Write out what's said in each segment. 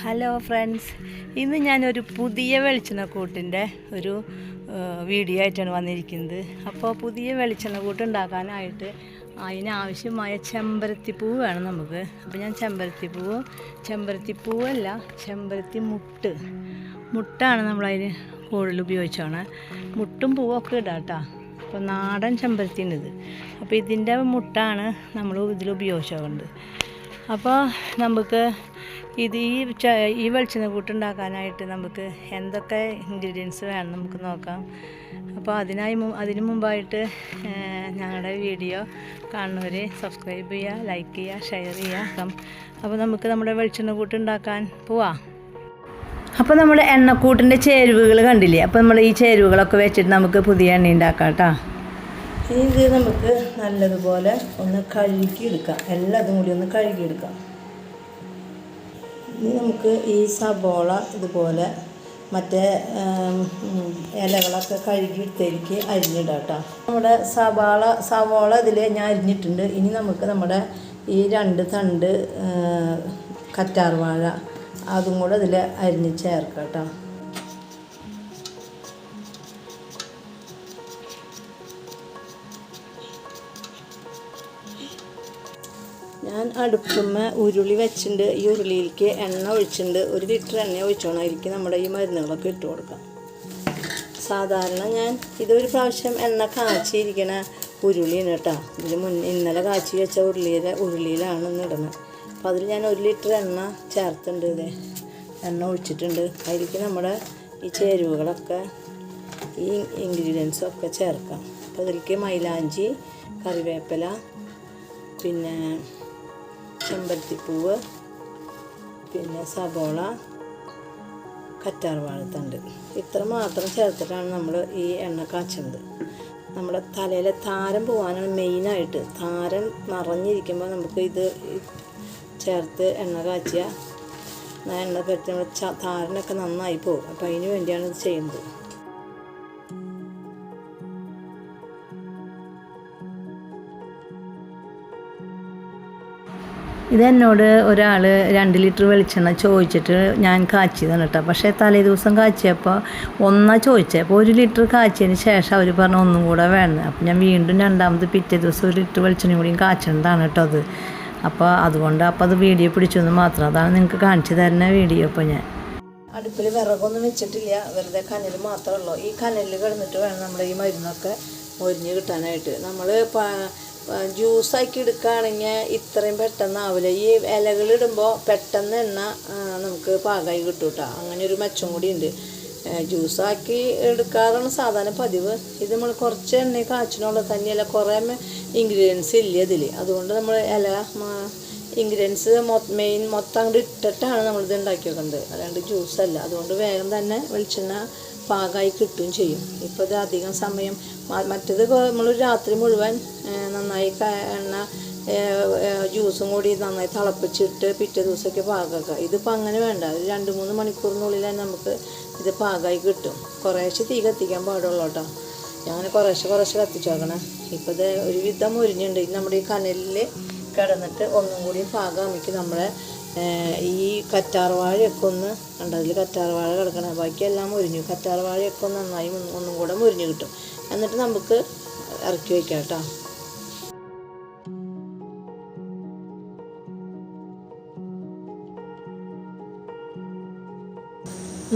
Hello friends ഇന്ന് ഞാനൊരു പുതിയ വെളിച്ചെണ്ണ കൂട്ടിന്റെ ഒരു വീഡിയോ ആയിട്ടാണ് വന്നിരിക്കുന്നത്. അപ്പോൾ പുതിയ വെളിച്ചെണ്ണ കൂട്ട് ഉണ്ടാക്കാനായിട്ട് അതിനാവശ്യമായ ചെമ്പരത്തിപ്പൂവ് വേണം നമുക്ക്. അപ്പോൾ ഞാൻ ചെമ്പരത്തിപ്പൂവ് ചെമ്പരത്തിപ്പൂവല്ല ചെമ്പരത്തി മുട്ട് മുട്ടാണ് നമ്മളതിന് കൂടുതൽ ഉപയോഗിച്ചാണ്. മുട്ടും പൂവൊക്കെ ഇടാം കേട്ടോ. അപ്പോൾ നാടൻ ചെമ്പരത്തിന്റെ ഇത്. അപ്പോൾ ഇതിന്റെ മുട്ടാണ് നമ്മൾ ഇതിൽ ഉപയോഗിച്ചുകൊണ്ട് അപ്പോൾ നമുക്ക് ഇത് ഈ ഈ വെളിച്ചെണ്ണ കൂട്ടുണ്ടാക്കാനായിട്ട് നമുക്ക് എന്തൊക്കെ ഇൻഗ്രീഡിയൻസ് വേണം നമുക്ക് നോക്കാം. അപ്പോൾ അതിനായി അതിനു മുമ്പായിട്ട് ഞങ്ങളുടെ വീഡിയോ കാണുന്നവർ സബ്സ്ക്രൈബ് ചെയ്യുക ലൈക്ക് ചെയ്യുക ഷെയർ ചെയ്യുക അപ്പോൾ നമുക്ക് നമ്മുടെ വെളിച്ചെണ്ണ കൂട്ടുണ്ടാക്കാൻ പോവാം. അപ്പോൾ നമ്മുടെ എണ്ണക്കൂട്ടിന്റെ ചേരുവകൾ കണ്ടില്ലേ? അപ്പോൾ നമ്മൾ ഈ ചേരുവകളൊക്കെ വെച്ചിട്ട് നമുക്ക് പുതിയ എണ്ണ ഉണ്ടാക്കാം കേട്ടോ. ഇത് നമുക്ക് നല്ലതുപോലെ ഒന്ന് കഴുകിയെടുക്കാം. എല്ലാതും കൂടി ഒന്ന് കഴുകിയെടുക്കാം. ഇനി നമുക്ക് ഈ സബോള ഇതുപോലെ മറ്റേ ഇലകളൊക്കെ കഴുകിയെടുത്തേക്ക് അരിഞ്ഞിടാം കേട്ടോ നമ്മുടെ സവാള സവോള ഇതിൽ ഞാൻ അരിഞ്ഞിട്ടുണ്ട്. ഇനി നമുക്ക് നമ്മുടെ ഈ രണ്ട് തണ്ട് കറ്റാർവാഴ അതും കൂടെ ഇതിൽ അരിഞ്ഞ് ചേർക്കാം കേട്ടോ അടുപ്പുമ്മ ഉരുളി വെച്ചിട്ടുണ്ട് ഈ ഉരുളിയിലേക്ക് എണ്ണ ഒഴിച്ചിട്ടുണ്ട് ഒരു ലിറ്റർ എണ്ണ ഒഴിച്ചോണം നമ്മുടെ ഈ മരുന്നുകളൊക്കെ ഇട്ട് കൊടുക്കാം. സാധാരണ ഞാൻ ഇതൊരു പ്രാവശ്യം എണ്ണ കാച്ചിരിക്കണ ഉരുളിയാണ് കേട്ടോ. ഇതിന് മുന്നേ ഇന്നലെ കാച്ചി വെച്ച ഉരുളിയിലെ ഉരുളിയിലാണ് ഇടുന്നത്. അപ്പോൾ അതിൽ ഞാൻ ഒരു ലിറ്റർ എണ്ണ ചേർത്തിട്ടുണ്ട് ഇതേ. എണ്ണ ഒഴിച്ചിട്ടുണ്ട്. അതിലേക്ക് നമ്മുടെ ഈ ചേരുവകളൊക്കെ ഈ ഇൻഗ്രീഡിയൻസും ഒക്കെ ചേർക്കാം. അപ്പോൾ അതിലേക്ക് മൈലാഞ്ചി കറിവേപ്പില പിന്നെ ചെമ്പരത്തിപ്പൂവ് പിന്നെ സബോള കറ്റാർവാഴത്തണ്ട് ഇത്ര മാത്രം ചേർത്തിട്ടാണ് നമ്മൾ ഈ എണ്ണ കാച്ചുന്നത് നമ്മുടെ തലയിലെ താരം പോകാനാണ് മെയിനായിട്ട് താരം നിറഞ്ഞിരിക്കുമ്പോൾ നമുക്ക് ഇത് ചേർത്ത് എണ്ണ കാച്ചിയ എണ്ണ പറ്റി നമ്മുടെ താരനൊക്കെ നന്നായി പോകും. അപ്പോൾ അതിന് വേണ്ടിയാണ് ഇത് ചെയ്യുന്നത്. ഇതെന്നോട് ഒരാൾ രണ്ട് ലിറ്റർ വെളിച്ചെണ്ണ ചോദിച്ചിട്ട് ഞാൻ കാച്ചിയതാണ് കേട്ടോ. പക്ഷേ തലേ ദിവസം കാച്ചിയപ്പോൾ ഒന്നാ ചോദിച്ചത് അപ്പോൾ ഒരു ലിറ്റർ കാച്ചിയതിന് ശേഷം അവർ പറഞ്ഞു ഒന്നും കൂടെ വേണം അപ്പം ഞാൻ വീണ്ടും രണ്ടാമത് പിറ്റേ ദിവസം ഒരു ലിറ്റർ വെളിച്ചെണ്ണ കൂടിയും കാച്ചേണ്ടതാണ് കേട്ടോ അത്. അപ്പോൾ അതുകൊണ്ട് അപ്പോൾ അത് വീഡിയോ പിടിച്ചു എന്ന് മാത്രം. അതാണ് നിങ്ങൾക്ക് കാണിച്ചു തരുന്ന വീഡിയോ ഇപ്പോൾ ഞാൻ. അടുപ്പിൽ വിറകൊന്നും വെച്ചിട്ടില്ല. വെറുതെ കനൽ മാത്രമേ ഉള്ളൂ. ഈ കനലിൽ കിടന്നിട്ട് വേണം നമ്മൾ ഈ മരുന്നൊക്കെ മൊരിഞ്ഞ് കിട്ടാനായിട്ട്. നമ്മൾ ജ്യൂസാക്കി എടുക്കുകയാണെങ്കിൽ ഇത്രയും പെട്ടെന്ന് ആവില്ല. ഈ ഇലകളിടുമ്പോൾ പെട്ടെന്ന് എണ്ണ നമുക്ക് പാകമായി കിട്ടും കേട്ടോ. അങ്ങനെ ഒരു മെച്ചം കൂടി ഉണ്ട്. ജ്യൂസാക്കി എടുക്കാറാണ് സാധാരണ പതിവ്. ഇത് നമ്മൾ കുറച്ച് എണ്ണ കാച്ചിനുള്ള തന്നെയല്ല കുറേ ഇൻഗ്രീഡിയൻസ് ഇല്ല ഇതിൽ അതുകൊണ്ട് നമ്മൾ ഇല ഇൻഗ്രീഡിയൻസ് മെയിൻ മൊത്തം അങ്ങോട്ട് ഇട്ടിട്ടാണ് നമ്മളിത് ഉണ്ടാക്കി വെക്കുന്നത് അല്ലാണ്ട് ജ്യൂസല്ല അതുകൊണ്ട് വേഗം തന്നെ വെളിച്ചെണ്ണ പാകമായി കിട്ടുകയും ചെയ്യും. ഇപ്പോൾ ഇത് അധികം സമയം മറ്റത് നമ്മൾ രാത്രി മുഴുവൻ നന്നായി എണ്ണ ജ്യൂസും കൂടി നന്നായി തിളപ്പിച്ചിട്ട് പിറ്റേ ദിവസമൊക്കെ പാകമാക്കുക ഇതിപ്പോൾ അങ്ങനെ വേണ്ട. ഒരു രണ്ട് മൂന്ന് മണിക്കൂറിനുള്ളിൽ നമുക്ക് ഇത് പാകമായി കിട്ടും. കുറേശ്ശെ തീ കത്തിക്കാൻ പാടുള്ളൂ കേട്ടോ. ഞാൻ കുറേശ്ശെ കുറേശ്ശെ കത്തിച്ചു നോക്കണേ ഇപ്പോൾ ഇത് ഒരുവിധം മുരിഞ്ഞുണ്ട്. നമ്മുടെ ഈ കനലിൽ കിടന്നിട്ട് ഒന്നും കൂടി പാകമാക്കി നമ്മളെ ഈ കറ്റാർവാഴയൊക്കെ ഒന്ന് കണ്ടോ അതിൽ കറ്റാർവാഴ കിടക്കണം. ബാക്കിയെല്ലാം മുരിഞ്ഞു. കറ്റാർവാഴയൊക്കെ ഒന്ന് നന്നായി ഒന്ന് ഒന്നും കൂടെ മുരിഞ്ഞു കിട്ടും. എന്നിട്ട് നമുക്ക് ഇറക്കി വയ്ക്കാം കേട്ടോ.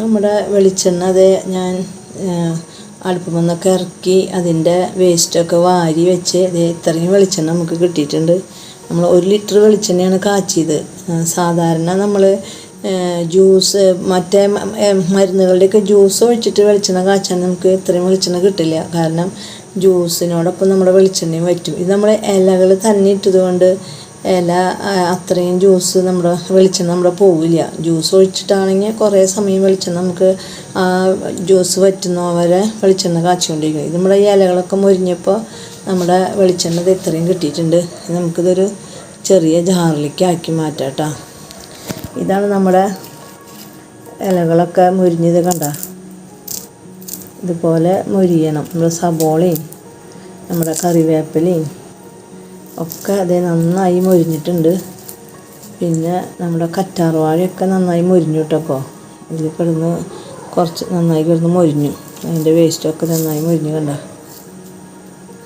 നമ്മുടെ വെളിച്ചെണ്ണ അത് ഞാൻ അടുപ്പം നിന്നൊക്കെ ഇറക്കി അതിന്റെ വേസ്റ്റൊക്കെ വാരി വെച്ച് ഇത് ഇത്രയും വെളിച്ചെണ്ണ നമുക്ക് കിട്ടിയിട്ടുണ്ട്. നമ്മൾ ഒരു ലിറ്റർ വെളിച്ചെണ്ണയാണ് കാച്ചിയത്. സാധാരണ നമ്മൾ ജ്യൂസ് മറ്റേ മരുന്നുകളുടെയൊക്കെ ജ്യൂസ് ഒഴിച്ചിട്ട് വെളിച്ചെണ്ണ കാച്ചാൻ നമുക്ക് ഇത്രയും വെളിച്ചെണ്ണ കിട്ടില്ല. കാരണം ജ്യൂസിനോടൊപ്പം നമ്മുടെ വെളിച്ചെണ്ണയും വറ്റും. ഇത് നമ്മൾ ഇലകൾ തന്നെ ഇട്ടതുകൊണ്ട് ഇല അത്രയും ജ്യൂസ് നമ്മുടെ വെളിച്ചെണ്ണ നമ്മുടെ പോവില്ല. ജ്യൂസ് ഒഴിച്ചിട്ടാണെങ്കിൽ കുറേ സമയം വെളിച്ചെണ്ണ നമുക്ക് ജ്യൂസ് വറ്റുന്നവരെ വെളിച്ചെണ്ണ കാച്ചിക്കൊണ്ടിരിക്കും ഇത് നമ്മുടെ ഇലകളൊക്കെ മുരിഞ്ഞപ്പോൾ നമ്മുടെ വെളിച്ചെണ്ണ ഇത് ഇത്രയും കിട്ടിയിട്ടുണ്ട്. നമുക്കിതൊരു ചെറിയ ജാറിലേക്ക് ആക്കി മാറ്റാം ഇതാണ് നമ്മുടെ ഇലകളൊക്കെ മുരിഞ്ഞത് കണ്ട? ഇതുപോലെ മുരിയണം. നമ്മുടെ സബോളയും നമ്മുടെ കറിവേപ്പിലയും ഒക്കെ അതേ നന്നായി മുരിഞ്ഞിട്ടുണ്ട്. പിന്നെ നമ്മുടെ കറ്റാർവാഴയൊക്കെ നന്നായി മുരിഞ്ഞു കേട്ടോ ഇതിൽ കിടന്ന് കുറച്ച് നന്നായി കിടന്ന് മുരിഞ്ഞു. അതിന്റെ വേസ്റ്റൊക്കെ നന്നായി മുരിഞ്ഞു കണ്ട?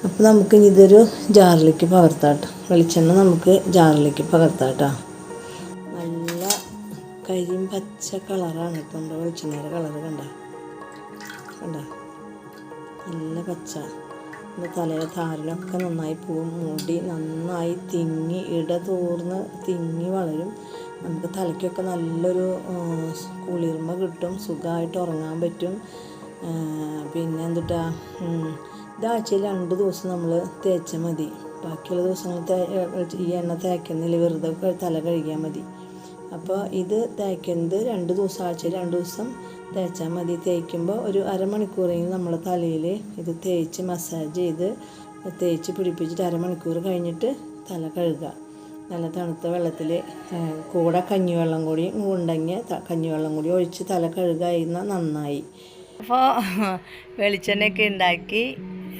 അപ്പോൾ നമുക്ക് ഇനി ഇതൊരു ജാറിലേക്ക് പകർത്താട്ടോ വെളിച്ചെണ്ണ നമുക്ക് ജാറിലേക്ക് പകർത്താട്ടോ നല്ല കരിയും പച്ച കളറാണ് ഇപ്പം നമ്മുടെ വെളിച്ചെണ്ണയുടെ കളറ് കണ്ട? കണ്ട? നല്ല പച്ച. എന്റെ തലയുടെ താരനൊക്കെ നന്നായി പോവും. മുടി നന്നായി തിങ്ങി ഇട തോർന്ന് തിങ്ങി വളരും. നമുക്ക് തലയ്ക്കൊക്കെ നല്ലൊരു കുളിർമ കിട്ടും. സുഖമായിട്ട് ഉറങ്ങാൻ പറ്റും. പിന്നെ എന്തുട്ടാ? ഉം, ഇത് ആഴ്ചയിൽ രണ്ട് ദിവസം നമ്മൾ തേച്ചാൽ മതി. ബാക്കിയുള്ള ദിവസങ്ങൾ ഈ എണ്ണ തേക്കുന്നില്ല വെറുതെ തല കഴുകിയാൽ മതി. അപ്പോൾ ഇത് തേക്കുന്നത് രണ്ട് ദിവസം ആഴ്ചയിൽ രണ്ട് ദിവസം തേച്ചാൽ മതി. തേക്കുമ്പോൾ ഒരു അരമണിക്കൂറെങ്കിലും നമ്മൾ തലയിൽ ഇത് തേച്ച് മസാജ് ചെയ്ത് തേച്ച് പിടിപ്പിച്ചിട്ട് അരമണിക്കൂർ കഴിഞ്ഞിട്ട് തല കഴുകുക. നല്ല തണുത്ത വെള്ളത്തിൽ കൂടെ കഞ്ഞിവെള്ളം കൂടി ഉണ്ടെങ്കിൽ കഞ്ഞിവെള്ളം കൂടി ഒഴിച്ച് തല കഴുകായിരുന്ന നന്നായി. അപ്പോൾ വെളിച്ചെണ്ണയൊക്കെ ഉണ്ടാക്കി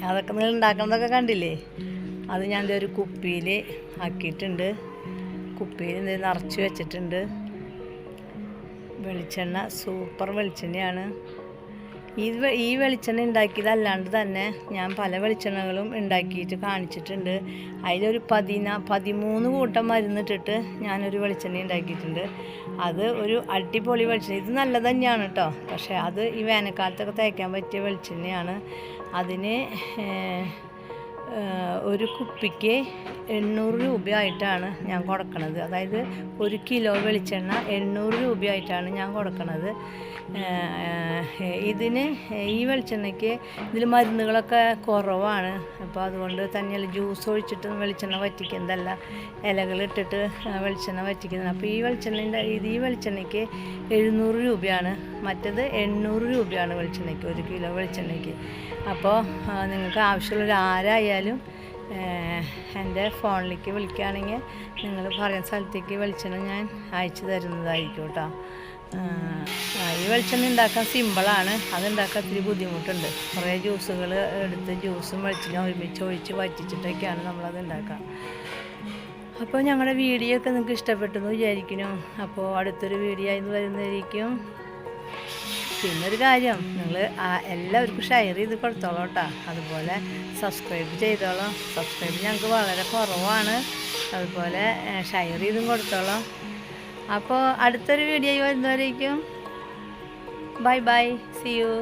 അതൊക്കെ നിങ്ങൾ ഉണ്ടാക്കുന്നതൊക്കെ കണ്ടില്ലേ? അത് ഞാൻ ഒരു കുപ്പിയിൽ ആക്കിയിട്ടുണ്ട്. കുപ്പിയിൽ ഇത് നിറച്ച് വെച്ചിട്ടുണ്ട്. വെളിച്ചെണ്ണ സൂപ്പർ വെളിച്ചെണ്ണയാണ്. ഈ ഈ വെളിച്ചെണ്ണ ഉണ്ടാക്കിയതല്ലാണ്ട് തന്നെ ഞാൻ പല വെളിച്ചെണ്ണകളും ഉണ്ടാക്കിയിട്ട് കാണിച്ചിട്ടുണ്ട്. അതിലൊരു പതിനാ പതിമൂന്ന് കൂട്ടം മരുന്നിട്ടിട്ട് ഞാനൊരു വെളിച്ചെണ്ണ ഉണ്ടാക്കിയിട്ടുണ്ട്. അത് ഒരു അടിപൊളി വെളിച്ചെണ്ണ. ഇത് നല്ല തന്നെയാണ് കേട്ടോ പക്ഷേ അത് ഈ വേനൽക്കാലത്തൊക്കെ തേക്കാൻ പറ്റിയ വെളിച്ചെണ്ണയാണ്. അതിന് ഒരു കുപ്പിക്ക് എണ്ണൂറ് രൂപയായിട്ടാണ് ഞാൻ കൊടുക്കണത്. അതായത് ഒരു കിലോ വെളിച്ചെണ്ണ എണ്ണൂറ് രൂപയായിട്ടാണ് ഞാൻ കൊടുക്കണത്. ഇതിന് ഈ വെളിച്ചെണ്ണയ്ക്ക് ഇതിൽ മരുന്നുകളൊക്കെ കുറവാണ്. അപ്പോൾ അതുകൊണ്ട് തന്നെ ജ്യൂസ് ഒഴിച്ചിട്ട് വെളിച്ചെണ്ണ വറ്റിക്കുന്നതല്ല. ഇലകളിട്ടിട്ട് വെളിച്ചെണ്ണ വറ്റിക്കുന്നത് അപ്പോൾ ഈ വെളിച്ചെണ്ണന്റെ ഇത് ഈ വെളിച്ചെണ്ണയ്ക്ക് എഴുന്നൂറ് രൂപയാണ്. മറ്റത് എണ്ണൂറ് രൂപയാണ് വെളിച്ചെണ്ണയ്ക്ക് ഒരു കിലോ വെളിച്ചെണ്ണയ്ക്ക്. അപ്പോൾ നിങ്ങൾക്ക് ആവശ്യമുള്ള ആരായാലും എന്റെ ഫോണിലേക്ക് വിളിക്കുകയാണെങ്കിൽ നിങ്ങൾ പറയുന്ന സ്ഥലത്തേക്ക് വെളിച്ചെണ്ണ ഞാൻ അയച്ചു തരുന്നതായിരിക്കും കേട്ടോ. ഈ വെളിച്ചെണ്ണ ഉണ്ടാക്കാൻ സിമ്പിളാണ് അതുണ്ടാക്കാൻ ഇത്തിരി ബുദ്ധിമുട്ടുണ്ട്. കുറേ ജ്യൂസുകൾ എടുത്ത് ജ്യൂസും വെളിച്ചെണ്ണ ഒരുമിച്ച് ഒഴിച്ച് വറ്റിച്ചിട്ടൊക്കെയാണ് നമ്മളത് ഉണ്ടാക്കുക. അപ്പോൾ ഞങ്ങളുടെ വീഡിയോ ഒക്കെ നിങ്ങൾക്ക് ഇഷ്ടപ്പെട്ടെന്ന് വിചാരിക്കുന്നു. അപ്പോൾ അടുത്തൊരു വീഡിയോ ആയി വരുന്നതായിരിക്കും. പിന്നെ ഒരു കാര്യം നിങ്ങൾ എല്ലാവർക്കും ഷെയർ ചെയ്ത് കൊടുത്തോളാം കേട്ടോ. അതുപോലെ സബ്സ്ക്രൈബ് ചെയ്തോളാം. സബ്സ്ക്രൈബ് ഞങ്ങൾക്ക് വളരെ കുറവാണ്. അതുപോലെ ഷെയർ ചെയ്തും കൊടുത്തോളാം. അപ്പോൾ അടുത്തൊരു video വരുന്നവരേക്കും. Bye bye see you